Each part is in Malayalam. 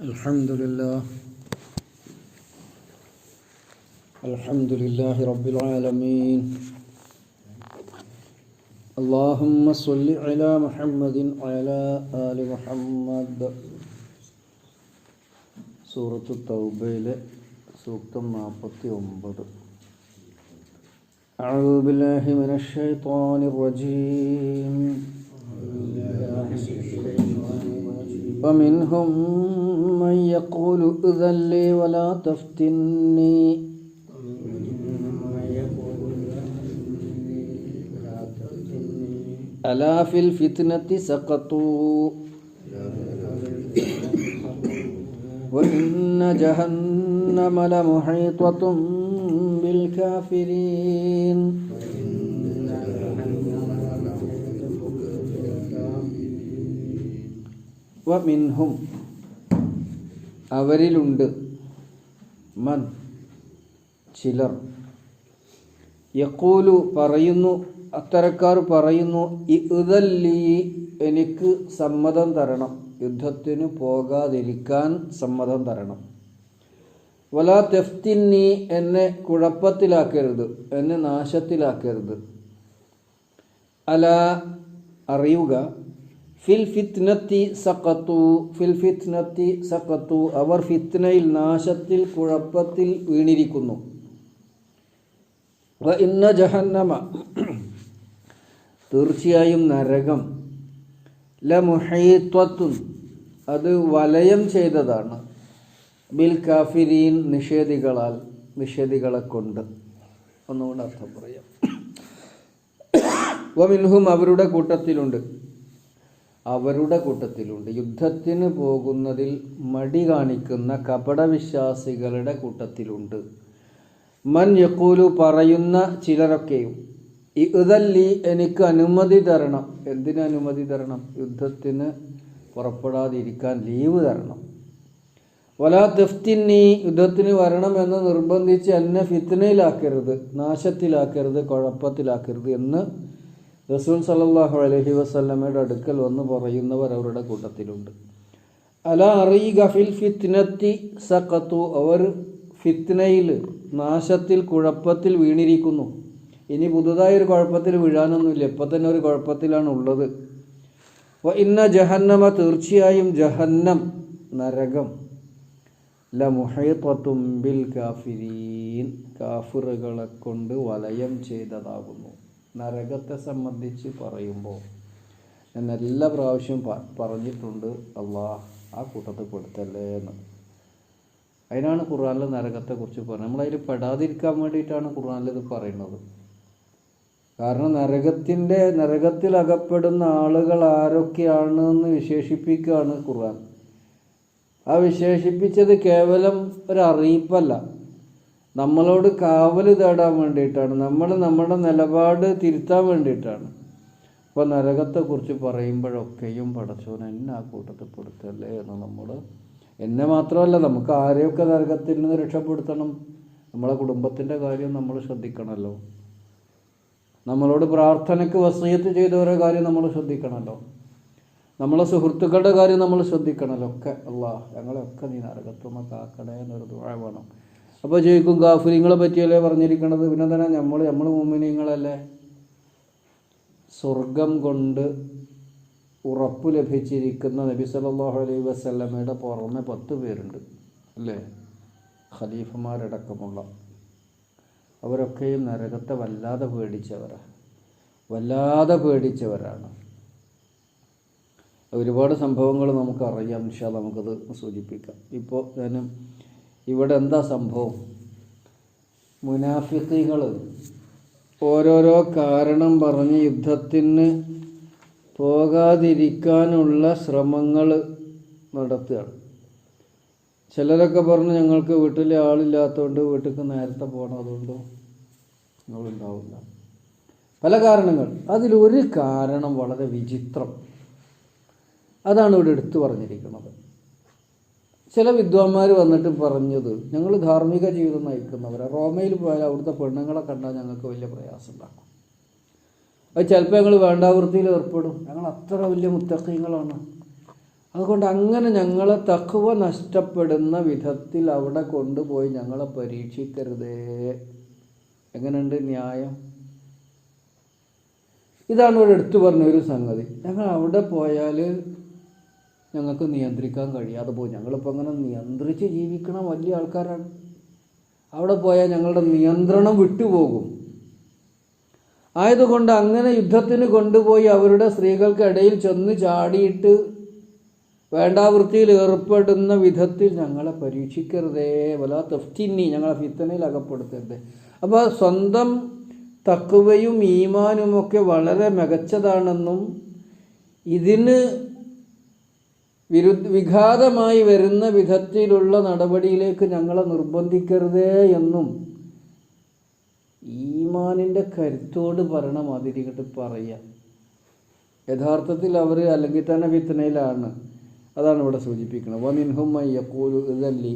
الحمد لله الحمد لله رب العالمين اللهم صل على محمد وعلى آل محمد സൂറത്ത് തൗബയിലെ സൂക്തം നാൽപ്പത്തി ഒമ്പത് أعوذ بالله من الشيطان الرجيم ومنهم من يقول ائذن لي ولا تفتني. ألا في الفتنة سقطوا. وإن جهنم لمحيطة بالكافرين. വമിൻഹും അവരിലുണ്ട്. മൻ ചിലർ. യക്കൂലു പറയുന്നു അത്തരക്കാർ പറയുന്നു ഇതല്ലീ എനിക്ക് സമ്മതം തരണം. യുദ്ധത്തിന് പോകാതിരിക്കാൻ സമ്മതം തരണം. വലാ തെഫ്തിന്നി എന്നെ കുഴപ്പത്തിലാക്കരുത് എന്നെ നാശത്തിലാക്കരുത്. അല അറിയുക. ഫിൽ ഫിത്നത്തി സഖത്തു ഫിൽ ഫിത്നത്തി സഖത്തു അവർ ഫിത്നയിൽ നാശത്തിൽ കുഴപ്പത്തിൽ വീണിരിക്കുന്നു. ഇന്ന ജഹന്നമ. തീർച്ചയായും നരകം. ലമുഹീത്വത്തുൻ. അത് വലയം ചെയ്തതാണ്. ബിൽ കാഫിരീൻ നിഷേധികളാൽ നിഷേധികളെ കൊണ്ട് ഒന്നുകൊണ്ട് അർത്ഥം പറയാം. വമിൻഹും അവരുടെ കൂട്ടത്തിലുണ്ട്. അവരുടെ കൂട്ടത്തിലുണ്ട്. യുദ്ധത്തിന് പോകുന്നതിൽ മടി കാണിക്കുന്ന കപടവിശ്വാസികളുടെ കൂട്ടത്തിലുണ്ട്. മൻ യക്കൂലു പറയുന്ന ചിലരൊക്കെയും ഇതല്ലി എനിക്ക് അനുമതി തരണം. എന്തിന് അനുമതി തരണം? യുദ്ധത്തിന് പുറപ്പെടാതിരിക്കാൻ ലീവ് തരണം. വലാ തെഫ്തിന്നി യുദ്ധത്തിന് വരണം എന്ന് നിർബന്ധിച്ച് എന്നെ ഫിത്തനയിലാക്കരുത് നാശത്തിലാക്കരുത് കുഴപ്പത്തിലാക്കരുത് എന്ന് റസൂൽ സലല്ലാഹു അലഹി വസ്ലമയുടെ അടുക്കൽ വന്ന് പറയുന്നവർ അവരുടെ കൂട്ടത്തിലുണ്ട്. അല അറിയുക ഗഫിൽ ഫിത്നത്തി സഖത്തു. അവർ ഫിത്നയിൽ നാശത്തിൽ കുഴപ്പത്തിൽ വീണിരിക്കുന്നു. ഇനി പുതുതായി ഒരു കുഴപ്പത്തിൽ വീഴാനൊന്നുമില്ല. ഇപ്പം തന്നെ ഒരു കുഴപ്പത്തിലാണ് ഉള്ളത്. ഇന്ന ജഹന്നമ തീർച്ചയായും ജഹന്നം നരകം. ല ബിൽ കാഫിരീൻ കാഫിറുകളെ കൊണ്ട് വലയം ചെയ്തതാകുന്നു. നരകത്തെ സംബന്ധിച്ച് പറയുമ്പോൾ ഞാൻ എല്ലാ പ്രാവശ്യവും പറഞ്ഞിട്ടുണ്ട് അള്ളാഹ് ആ കൂട്ടത്തിൽ പെടുത്തല്ലേ എന്ന്. അതിനാണ് ഖുർആാനിൽ നരകത്തെക്കുറിച്ച് പറയുന്നത് നമ്മളതിൽ പെടാതിരിക്കാൻ വേണ്ടിയിട്ടാണ് ഖുർആാനിൽ ഇത് പറയുന്നത്. കാരണം നരകത്തിന്റെ നരകത്തിൽ അകപ്പെടുന്ന ആളുകൾ ആരൊക്കെയാണ് എന്ന് വിശേഷിപ്പിക്കുകയാണ് ഖുർആൻ. ആ വിശേഷിപ്പിച്ചത് കേവലം ഒരു അറിയിപ്പല്ല നമ്മളോട് കാവൽ തേടാൻ വേണ്ടിയിട്ടാണ്. നമ്മൾ നമ്മുടെ നിലപാട് തിരുത്താൻ വേണ്ടിയിട്ടാണ്. അപ്പോൾ നരകത്തെക്കുറിച്ച് പറയുമ്പോഴൊക്കെയും പടച്ചോൻ എന്നെ ആ കൂട്ടത്തിൽ പെടുത്തല്ലേ എന്ന് നമ്മൾ എന്നെ മാത്രമല്ല നമുക്ക് ആരെയൊക്കെ നരകത്തിൽ നിന്ന് രക്ഷപ്പെടുത്തണം? നമ്മളെ കുടുംബത്തിന്റെ കാര്യം നമ്മൾ ശ്രദ്ധിക്കണമല്ലോ. നമ്മളോട് പ്രാർത്ഥനയ്ക്ക് വസീയത്ത് ചെയ്തവരുടെ കാര്യം നമ്മൾ ശ്രദ്ധിക്കണമല്ലോ. നമ്മളെ സുഹൃത്തുക്കളുടെ കാര്യം നമ്മൾ ശ്രദ്ധിക്കണമല്ലോ ഒക്കെ. അല്ല ഞങ്ങളെയൊക്കെ നീ നരകത്തുനിന്ന് കാക്കണേ എന്നൊരു ദുഴ വേണം. അപ്പോൾ ചോദിക്കും ഗാഫുലിങ്ങളെ പറ്റിയല്ലേ പറഞ്ഞിരിക്കുന്നത് പിന്നെ തന്നെ നമ്മൾ നമ്മൾ മുമ്മിനിങ്ങളല്ലേ സ്വർഗം കൊണ്ട് ഉറപ്പ് ലഭിച്ചിരിക്കുന്ന നബി സല്ലല്ലാഹു അലൈഹി വസല്ലമയുടെ പുറമെ പത്ത് പേരുണ്ട് അല്ലേ? ഖലീഫമാരടക്കമുള്ള. അവരൊക്കെയും നരകത്തെ വല്ലാതെ പേടിച്ചവരാണ് വല്ലാതെ പേടിച്ചവരാണ്. ഒരുപാട് സംഭവങ്ങൾ നമുക്കറിയാം. പക്ഷേ നമുക്കത് സൂചിപ്പിക്കാം. ഇപ്പോൾ ഞാൻ ഇവിടെ എന്താ സംഭവം? മുനാഫിക്കുകൾ ഓരോരോ കാരണം പറഞ്ഞ് യുദ്ധത്തിന് പോകാതിരിക്കാനുള്ള ശ്രമങ്ങൾ നടത്തുകയാണ്. ചിലരൊക്കെ പറഞ്ഞു ഞങ്ങൾക്ക് വീട്ടിൽ ആളില്ലാത്തതുകൊണ്ട് വീട്ടിൽ നേരത്തെ പോകണം അതുകൊണ്ട് നിങ്ങളുണ്ടാവില്ല പല കാരണങ്ങൾ. അതിലൊരു കാരണം വളരെ വിചിത്രം. അതാണ് ഇവിടെ എടുത്തു പറഞ്ഞിരിക്കുന്നത്. ചില വിദ്വാന്മാർ വന്നിട്ട് പറഞ്ഞത് ഞങ്ങൾ ധാർമ്മിക ജീവിതം നയിക്കുന്നവരാണ് റോമയിൽ പോയാൽ അവിടുത്തെ പെണ്ണുങ്ങളെ കണ്ടാൽ ഞങ്ങൾക്ക് വലിയ പ്രയാസം ഉണ്ടാക്കും. അത് ചിലപ്പോൾ ഞങ്ങൾ വേണ്ടാവൃത്തിയിൽ ഏർപ്പെടും. ഞങ്ങൾ അത്ര വലിയ മുത്തക്കീങ്ങളാണ് അതുകൊണ്ട് അങ്ങനെ ഞങ്ങളെ തഖ്വ നഷ്ടപ്പെടുന്ന വിധത്തിൽ അവിടെ കൊണ്ടുപോയി ഞങ്ങളെ പരീക്ഷിക്കരുതേ. എങ്ങനെയുണ്ട് ന്യായം? ഇതാണ് ഇവിടെ എടുത്തു പറഞ്ഞ ഒരു സംഗതി. ഞങ്ങൾ അവിടെ പോയാൽ ഞങ്ങൾക്ക് നിയന്ത്രിക്കാൻ കഴിയാതെ പോകും ഞങ്ങളിപ്പോൾ അങ്ങനെ നിയന്ത്രിച്ച് ജീവിക്കണ വലിയ ആൾക്കാരാണ്. അവിടെ പോയാൽ ഞങ്ങളുടെ നിയന്ത്രണം വിട്ടുപോകും. ആയതുകൊണ്ട് അങ്ങനെ യുദ്ധത്തിന് കൊണ്ടുപോയി അവരുടെ സ്ത്രീകൾക്കിടയിൽ ചെന്ന് ചാടിയിട്ട് വേണ്ടാവൃത്തിയിൽ ഏർപ്പെടുന്ന വിധത്തിൽ ഞങ്ങളെ പരീക്ഷിക്കരുതേ. വല തെഫ്റ്റിന്നി ഞങ്ങളെ ഫിത്തനയിൽ അകപ്പെടുത്തരുതേ. അപ്പോൾ സ്വന്തം തക്കുവയും ഈമാനുമൊക്കെ വളരെ മികച്ചതാണെന്നും ഇതിന് വിരുദ്ധ വിഘാതമായി വരുന്ന വിധത്തിലുള്ള നടപടിയിലേക്ക് ഞങ്ങളെ നിർബന്ധിക്കരുതേ എന്നും ഈമാനിന്റെ കരുത്തോട് പറയണ മാതിരി ഇങ്ങോട്ട് പറയുക യഥാർത്ഥത്തിൽ അവർ അല്ലെങ്കിൽ തന്നെ വിത്തനയിലാണ്. അതാണ് ഇവിടെ സൂചിപ്പിക്കുന്നത്. ഇതല്ലി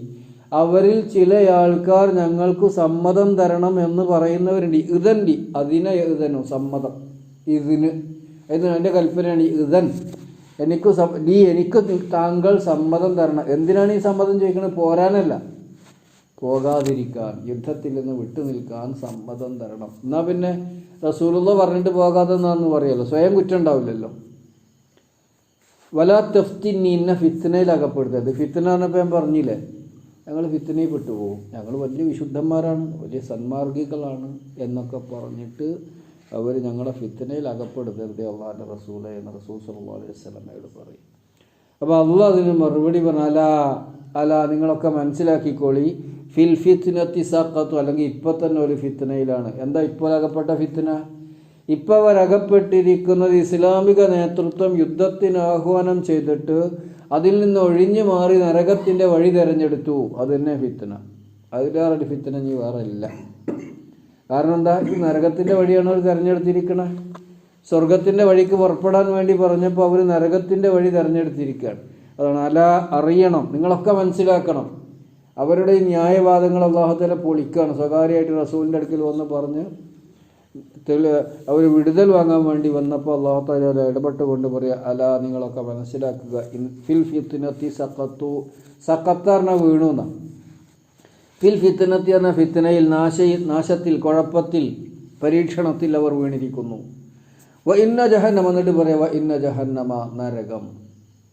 അവരിൽ ചില ആൾക്കാർ ഞങ്ങൾക്ക് സമ്മതം തരണം എന്ന് പറയുന്നവരുണ്ട്. ഇതന്റെ അതിനെ ഇതനോ സമ്മതം. ഇതിന്. ഇതിന് എന്റെ കൽപ്പനയാണ് ഇതൻ എനിക്ക് നീ എനിക്ക് താങ്കൾ സമ്മതം തരണം. എന്തിനാണ് ഈ സമ്മതം ചോദിക്കുന്നത് പോരാനല്ല. പോകാതിരിക്കാൻ യുദ്ധത്തിൽ നിന്ന് വിട്ടു നിൽക്കാൻ സമ്മതം തരണം. എന്നാൽ പിന്നെ റസൂലുള്ള പറഞ്ഞിട്ട് പോകാതെ എന്നാന്ന് പറയല്ലോ. സ്വയം കുറ്റം ഉണ്ടാവില്ലല്ലോ. വല തെഫ്റ്റിന്ന ഫിത്തനയിൽ അകപ്പെടുത്തത് ഫിത്തന എന്നപ്പോൾ ഞാൻ പറഞ്ഞില്ലേ? ഞങ്ങൾ ഫിത്തനയിൽ പെട്ടുപോകും. ഞങ്ങൾ വലിയ വിശുദ്ധന്മാരാണ് വലിയ സന്മാർഗികളാണ് എന്നൊക്കെ പറഞ്ഞിട്ട് അവർ ഞങ്ങളുടെ ഫിത്തനയിൽ അകപ്പെടുത്തരുത് അള്ളാഹിന്റെ റസൂലെ എന്ന് റസൂൽ സല്ലല്ലാഹു അലൈഹി സ്വലമയോട് പറയും. അപ്പോൾ അള്ളാഹ് അതിന് മറുപടി പറഞ്ഞു അല അല നിങ്ങളൊക്കെ മനസ്സിലാക്കിക്കോളി. ഫിൽ ഫിത്നത്തി സഖത്തു അല്ലെങ്കിൽ ഇപ്പം തന്നെ ഒരു ഫിത്തനയിലാണ് എന്താ ഇപ്പോൾ അകപ്പെട്ട ഫിത്തന ഇപ്പം അവരകപ്പെട്ടിരിക്കുന്നത് ഇസ്ലാമിക നേതൃത്വം യുദ്ധത്തിന് ആഹ്വാനം ചെയ്തിട്ട് അതിൽ നിന്ന് ഒഴിഞ്ഞു മാറി നരകത്തിന്റെ വഴി തിരഞ്ഞെടുത്തു. അത് തന്നെ ഫിത്തന അതിലേറെ ഫിത്തന ഇനി വേറെ ഇല്ല കാരണം എന്താ ഈ നരകത്തിന്റെ വഴിയാണ് അവർ തിരഞ്ഞെടുത്തിരിക്കണത് സ്വർഗത്തിന്റെ വഴിക്ക് പുറപ്പെടാൻ വേണ്ടി പറഞ്ഞപ്പോൾ അവർ നരകത്തിന്റെ വഴി തിരഞ്ഞെടുത്തിരിക്കുകയാണ്. അതാണ് അല അറിയണം നിങ്ങളൊക്കെ മനസ്സിലാക്കണം. അവരുടെ ഈ ന്യായവാദങ്ങൾ അള്ളാഹുത്തല പൊളിക്കുകയാണ്. സ്വകാര്യമായിട്ട് റസൂലിന്റെ അടുക്കൽ വന്ന് പറഞ്ഞ് അവർ വിടുതൽ വാങ്ങാൻ വേണ്ടി വന്നപ്പോൾ അള്ളാഹുത്താല ഇടപെട്ടുകൊണ്ട് പറയുക അല നിങ്ങളൊക്കെ മനസ്സിലാക്കുക. ഫിൽ ഫിത്തിനത്തി സക്കത്തു സക്കത്താറിനെ വീണു എന്നാണ് ഫിൽ ഫിത്തനത്തി എന്ന ഫിത്തനയിൽ നാശ നാശത്തിൽ കുഴപ്പത്തിൽ പരീക്ഷണത്തിൽ അവർ വീണിരിക്കുന്നു. വ ഇന്ന ജഹന്നം എന്നിട്ട് പറയാം വ ഇന്ന ജഹന്നമ നരകം.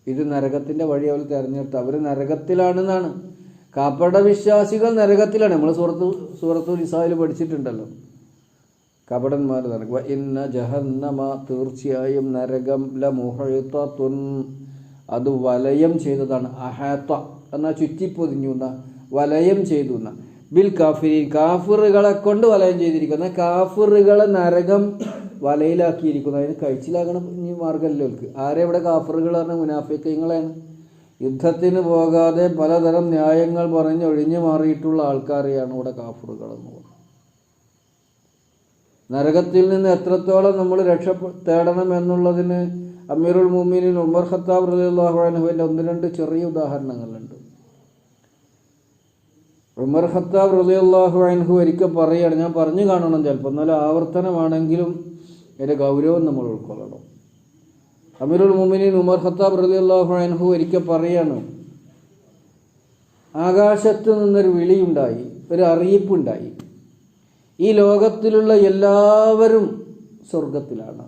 ഇത് നരകത്തിന്റെ വഴി അവർ തിരഞ്ഞെടുത്ത്. അവർ നരകത്തിലാണെന്നാണ്. കാപ്പട വിശ്വാസികൾ നരകത്തിലാണ്. നമ്മൾ സൂറത്ത് സൂറത്തു നിസായിൽ പഠിച്ചിട്ടുണ്ടല്ലോ. കപടന്മാർ നരക ഇന്ന ജഹന്നമ തീർച്ചയായും നരകം ല മുഹത്തുൻ അത് വലയം ചെയ്തതാണ്. അഹത്വ എന്നാൽ ചുറ്റിപ്പൊതിഞ്ഞു എന്ന? വലയം ചെയ്തു ബിൽ കാഫിരി കാഫിറുകളെ കൊണ്ട് വലയം ചെയ്തിരിക്കുന്ന. കാഫിറുകളെ നരകം വലയിലാക്കിയിരിക്കുന്നു. അതിന് കഴിച്ചിലാകണം ഈ മാർഗമല്ലോ ആരെ ഇവിടെ കാഫിറുകൾ പറഞ്ഞ മുനാഫിക്കങ്ങളാണ് യുദ്ധത്തിന് പോകാതെ പലതരം ന്യായങ്ങൾ പറഞ്ഞ് ഒഴിഞ്ഞു മാറിയിട്ടുള്ള ആൾക്കാരെയാണ് ഇവിടെ കാഫിറുകൾ എന്ന് പറയുന്നത് നരകത്തിൽ നിന്ന് എത്രത്തോളം നമ്മൾ രക്ഷ തേടണം എന്നുള്ളതിന് അമീറുൽ മുമീനിൻ ഉമർ ഖത്താബ് റളിയല്ലാഹു അൻഹുവിന്റെ ഒന്ന് രണ്ട് ചെറിയ ഉദാഹരണങ്ങളുണ്ട്. ഉമർ ഖത്താബ് റളിയല്ലാഹു അൻഹു ഒരിക്കൽ പറയുകയാണ് ഞാൻ പറഞ്ഞു കാണണം ചിലപ്പോൾ എന്നാലും ആവർത്തനമാണെങ്കിലും എന്റെ ഗൗരവം നമ്മൾ ഉൾക്കൊള്ളണം. അമീറുൽ മുമിനീൻ ഉമർ ഖത്താബ് റളിയല്ലാഹു അൻഹു ഒരിക്കൽ പറയാണ് ആകാശത്ത് നിന്നൊരു വിളിയുണ്ടായി ഒരു അറിയിപ്പുണ്ടായി. ഈ ലോകത്തിലുള്ള എല്ലാവരും സ്വർഗത്തിലാണ്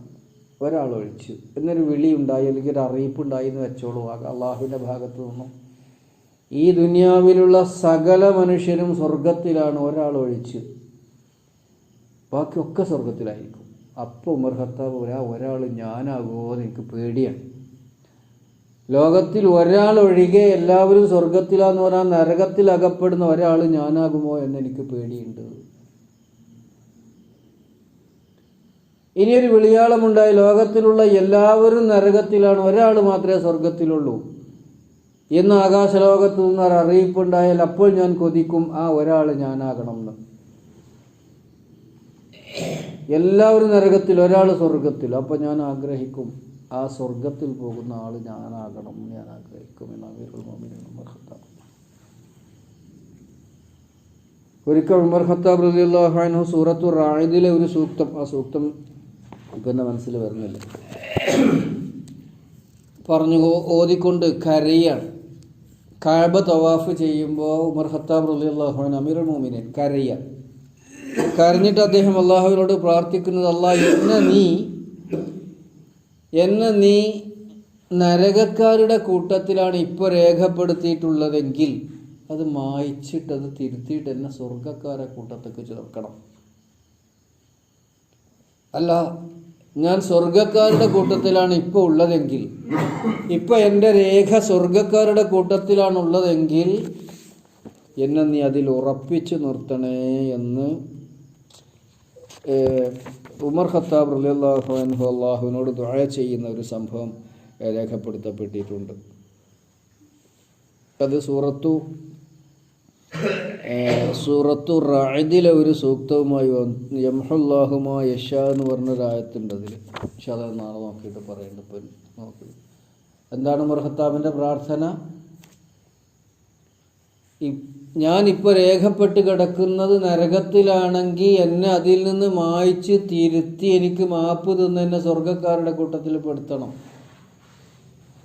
ഒരാൾ ഒഴിച്ച് എന്നൊരു വിളിയുണ്ടായി അല്ലെങ്കിൽ ഒരു അറിയിപ്പുണ്ടായി എന്ന് വെച്ചോളൂ. അള്ളാഹുവിന്റെ ഭാഗത്തു നിന്നും ഈ ദുനിയാവിലുള്ള സകല മനുഷ്യരും സ്വർഗത്തിലാണ് ഒരാൾ ഒഴിച്ച്. ബാക്കിയൊക്കെ സ്വർഗത്തിലായിരിക്കും. അപ്പോൾ ഉമർ ഖത്താബ് ഒരാ ഒരാൾ ഞാനാകുമോ എന്ന് എനിക്ക് പേടിയാണ്. ലോകത്തിൽ ഒരാൾ ഒഴികെ എല്ലാവരും സ്വർഗത്തിലാന്ന് പറഞ്ഞാൽ നരകത്തിൽ അകപ്പെടുന്ന ഒരാൾ ഞാനാകുമോ എന്ന് എനിക്ക് പേടിയുണ്ട്. ഇനിയൊരു വിളിയാളമുണ്ടായി ലോകത്തിലുള്ള എല്ലാവരും നരകത്തിലാണ് ഒരാൾ മാത്രമേ സ്വർഗത്തിലുള്ളൂ. എന്ന് ആകാശലോകത്തു നിന്ന് ഒരു അറിയിപ്പുണ്ടായാൽ അപ്പോൾ ഞാൻ കൊതിക്കും ആ ഒരാൾ ഞാനാകണം എന്ന് എല്ലാവരും നരകത്തിൽ ഒരാൾ സ്വർഗത്തിൽ അപ്പോൾ ഞാൻ ആഗ്രഹിക്കും ആ സ്വർഗത്തിൽ പോകുന്ന ആൾ ഞാനാകണം ഞാൻ ആഗ്രഹിക്കും എന്ന് അമീറുൽ ഉമർ ഖത്താബ്. ഒരിക്കൽ ഉമർ ഖത്താബ് സൂറത്തു റായിദിലെ ഒരു സൂക്തം ആ സൂക്തം ഇപ്പം എന്റെ മനസ്സിൽ വരുന്നില്ല. പറഞ്ഞു ഓതിക്കൊണ്ട് കരയാണ്. കാഴ്ബ തവാഫ് ചെയ്യുമ്പോൾ ഉമർ ഖത്താബ് റലി അള്ളാഹുൻ അമീർ മോമിനൻ കരയ. കരഞ്ഞിട്ട് അദ്ദേഹം അള്ളാഹുവിനോട് പ്രാർത്ഥിക്കുന്നത് അള്ളാഹ് എന്നെ നീ എന്നെ നീ നരകക്കാരുടെ കൂട്ടത്തിലാണ് ഇപ്പോൾ രേഖപ്പെടുത്തിയിട്ടുള്ളതെങ്കിൽ അത് മായിച്ചിട്ട് അത് തിരുത്തിയിട്ട് എന്നെ സ്വർഗക്കാരെ കൂട്ടത്തേക്ക് ചേർക്കണം. അല്ല ഞാൻ സ്വർഗക്കാരുടെ കൂട്ടത്തിലാണ് ഇപ്പോൾ ഉള്ളതെങ്കിൽ. ഇപ്പോൾ എന്റെ രേഖ സ്വർഗക്കാരുടെ കൂട്ടത്തിലാണ് ഉള്ളതെങ്കിൽ എന്നെ നീ അതിൽ ഉറപ്പിച്ചു നിർത്തണേ എന്ന് ഉമർ ഖത്താബ് റലിയല്ലാഹു അൻഹു അള്ളാഹുവിനോട് ദുആ ചെയ്യുന്ന ഒരു സംഭവം രേഖപ്പെടുത്തപ്പെട്ടിട്ടുണ്ട്. അത് സൂറത്തു സൂറത്തു റാദിലെ ഒരു സൂക്തവുമായി യംഹുല്ലാഹുമാ യഷ എന്ന് പറഞ്ഞൊരു ആയത്തുണ്ട് അതിൽ പക്ഷെ അത് നാളെ നോക്കിയിട്ട് പറയുന്നുണ്ട് ഇപ്പം നോക്കി. എന്താണ് മുർഹത്താബിന്റെ പ്രാർത്ഥന? ഞാനിപ്പോൾ രേഖപ്പെട്ട് കിടക്കുന്നത് നരകത്തിലാണെങ്കിൽ എന്നെ അതിൽ നിന്ന് മായ്ച്ച് തിരുത്തി എനിക്ക് മാപ്പ് തന്ന് എന്നെ സ്വർഗക്കാരുടെ കൂട്ടത്തിൽ പെടുത്തണം.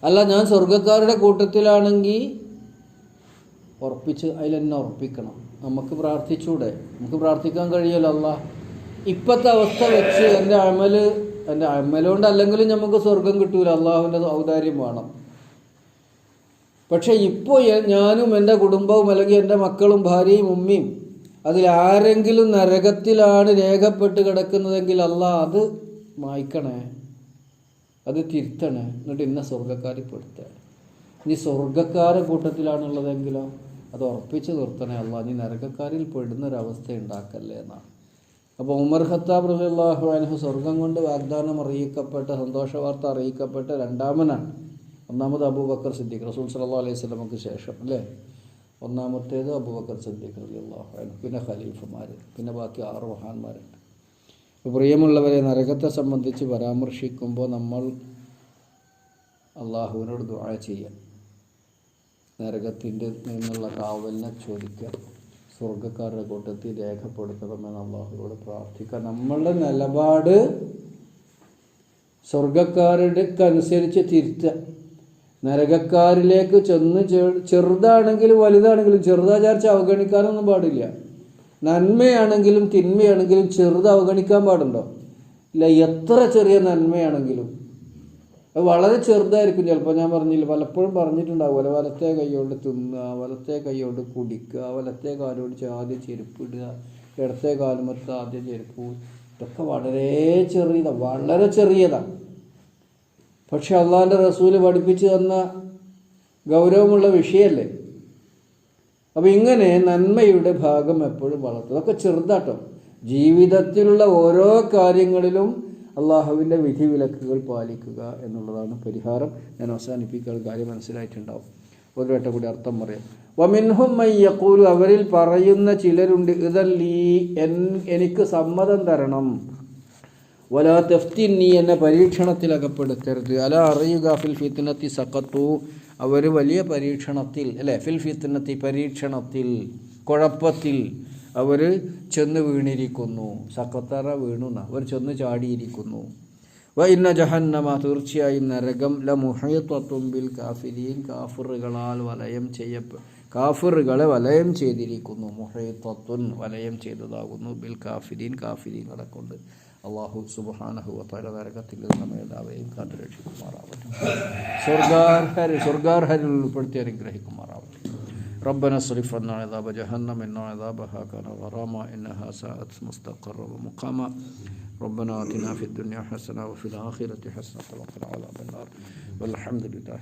അല്ല ഞാൻ സ്വർഗക്കാരുടെ കൂട്ടത്തിലാണെങ്കിൽ ഉറപ്പിച്ച് അതിലെന്നെ ഉറപ്പിക്കണം. നമുക്ക് പ്രാർത്ഥിച്ചൂടെ? നമുക്ക് പ്രാർത്ഥിക്കാൻ കഴിയല്ലോ അല്ല ഇപ്പോഴത്തെ അവസ്ഥ വെച്ച് എന്റെ അമൽ എന്റെ അമലുകൊണ്ട് അല്ലെങ്കിലും നമുക്ക് സ്വർഗം കിട്ടൂല. അള്ളാഹുവിന്റെ ഔദാര്യം വേണം. പക്ഷെ ഇപ്പോൾ ഞാനും എന്റെ കുടുംബവും അല്ലെങ്കിൽ എന്റെ മക്കളും ഭാര്യയും ഉമ്മയും അതിലാരെങ്കിലും നരകത്തിലാണ് രേഖപ്പെട്ട് കിടക്കുന്നതെങ്കിൽ അല്ല അത് മായ്ക്കണേ. അത് തിരുത്തണേ. എന്നിട്ട് ഇന്ന സ്വർഗക്കാരിൽ പെടുത്തേ സ്വർഗക്കാര കൂട്ടത്തിലാണുള്ളതെങ്കിലോ അത് ഉറപ്പിച്ച് നിർത്തണേ അല്ല. നീ നരകക്കാരിൽ പെടുന്ന ഒരവസ്ഥ ഉണ്ടാക്കല്ലേ എന്നാണ്. അപ്പോൾ ഉമർ ഖത്താബ് റളിയല്ലാഹു അനഹു സ്വർഗം കൊണ്ട് വാഗ്ദാനം അറിയിക്കപ്പെട്ട സന്തോഷ വാർത്ത അറിയിക്കപ്പെട്ട രണ്ടാമനാണ്. ഒന്നാമത് അബൂബക്കർ സിദ്ദീഖ് റസൂൽ സല്ലല്ലാഹു അലൈഹി സ്വലമക്ക് ശേഷം അല്ലേ? ഒന്നാമത്തേത് അബൂബക്കർ സിദ്ദീഖ് റളിയല്ലാഹു അനഹു പിന്നെ ഖലീഫുമാർ പിന്നെ ബാക്കി ആറ് മഹാന്മാരുണ്ട്. പ്രിയമുള്ളവരെ നരകത്തെ സംബന്ധിച്ച് പരാമർശിക്കുമ്പോൾ നമ്മൾ അള്ളാഹുവിനോട് ദുആ ചെയ്യാം നരകത്തിന്റെ നിന്നുള്ള കാവലിനെ ചോദിക്കുക. സ്വർഗക്കാരുടെ കൂട്ടത്തിൽ രേഖപ്പെടുത്തണമെന്ന് അള്ളാഹുവിനോട് പ്രാർത്ഥിക്കുക. നമ്മളുടെ നിലപാട് സ്വർഗക്കാരുടെ അനുസരിച്ച് തിരുത്തുക. നരകക്കാരിലേക്ക് ചെന്ന് ചെറുതാണെങ്കിലും വലുതാണെങ്കിലും ചെറുതാചാരിച്ച് അവഗണിക്കാനൊന്നും പാടില്ല. നന്മയാണെങ്കിലും തിന്മയാണെങ്കിലും ചെറുത് അവഗണിക്കാൻ പാടുണ്ടോ? ഇല്ല എത്ര ചെറിയ നന്മയാണെങ്കിലും വളരെ ചെറുതായിരിക്കും ചിലപ്പോൾ ഞാൻ പറഞ്ഞില്ല പലപ്പോഴും പറഞ്ഞിട്ടുണ്ടാവുമല്ലോ വലത്തെ കൈകൊണ്ട് തിന്നുക വലത്തെ കൈകൊണ്ട് കുടിക്കുക വലത്തെ കാലോട് ആദ്യം ചെരുപ്പ് ഇടുക ഇടത്തെ കാലുമത്ത് ആദ്യം ചെരുപ്പ് ഇതൊക്കെ വളരെ ചെറിയതാണ് വളരെ ചെറിയതാണ് പക്ഷെ അള്ളാഹിന്റെ റസൂൽ പഠിപ്പിച്ചു തന്ന ഗൗരവമുള്ള വിഷയമല്ലേ അപ്പം ഇങ്ങനെ നന്മയുടെ ഭാഗം എപ്പോഴും വളർത്തും അതൊക്കെ ചെറുതാട്ടോ. ജീവിതത്തിലുള്ള ഓരോ കാര്യങ്ങളിലും അള്ളാഹുവിന്റെ വിധി വിലക്കുകൾ പാലിക്കുക എന്നുള്ളതാണ് പരിഹാരം. ഞാൻ അവസാനിപ്പിക്കാൻ കാര്യം മനസ്സിലായിട്ടുണ്ടാവും. ഒരു വട്ടം കൂടി അർത്ഥം പറയാം. വമിൻഹും മയ്യക്കൂലു അവരിൽ പറയുന്ന ചിലരുണ്ട് ഇതല്ലീ എൻ എനിക്ക് സമ്മതം തരണം. വലാ തെഫ്തി നീ എന്നെ പരീക്ഷണത്തിൽ അകപ്പെടുത്തരുത്. അല അറിയുക ഫിൽ ഫിത്തിനത്തി സക്കത്തു അവർ വലിയ പരീക്ഷണത്തിൽ അല്ലേ ഫിൽ ഫിത്തിനത്തി പരീക്ഷണത്തിൽ കുഴപ്പത്തിൽ അവർ ചെന്ന് വീണിരിക്കുന്നു. സക്കത്തറ വീണു അവർ ചെന്ന് ചാടിയിരിക്കുന്നു. വ ഇന്ന ജഹന്നമ തീർച്ചയായും നരകം ല മുഹയത്വത്തുമ്പിൽ കാഫിരീൻ കാഫിറുകളാൽ വലയം ചെയ്യപ്പെ കാഫിറുകളെ വലയം ചെയ്തിരിക്കുന്നു. മുഹയത്വത്തുൻ വലയം ചെയ്തതാകുന്നു. ബിൽ കാഫിരീൻ കാഫിരീങ്ങളെ കൊണ്ട്. അള്ളാഹു സുബാനഹുവല നരകത്തിൽ നിന്ന് മേധാവയും കാത്തുരക്ഷിക്കുമാറാവട്ടെ. സ്വർഗാർഹരി സ്വർഗാർഹരിൽ ഉൾപ്പെടുത്തി അനുഗ്രഹിക്കുമാറാവട്ടെ. ربنا اصرف عنا عذاب جهنم إن عذابها كان غراما إنها ساءت مستقرا ومقاما. ربنا آتنا في الدنيا حسنة وفي الآخرة حسنة وقنا عذاب النار. والحمد لله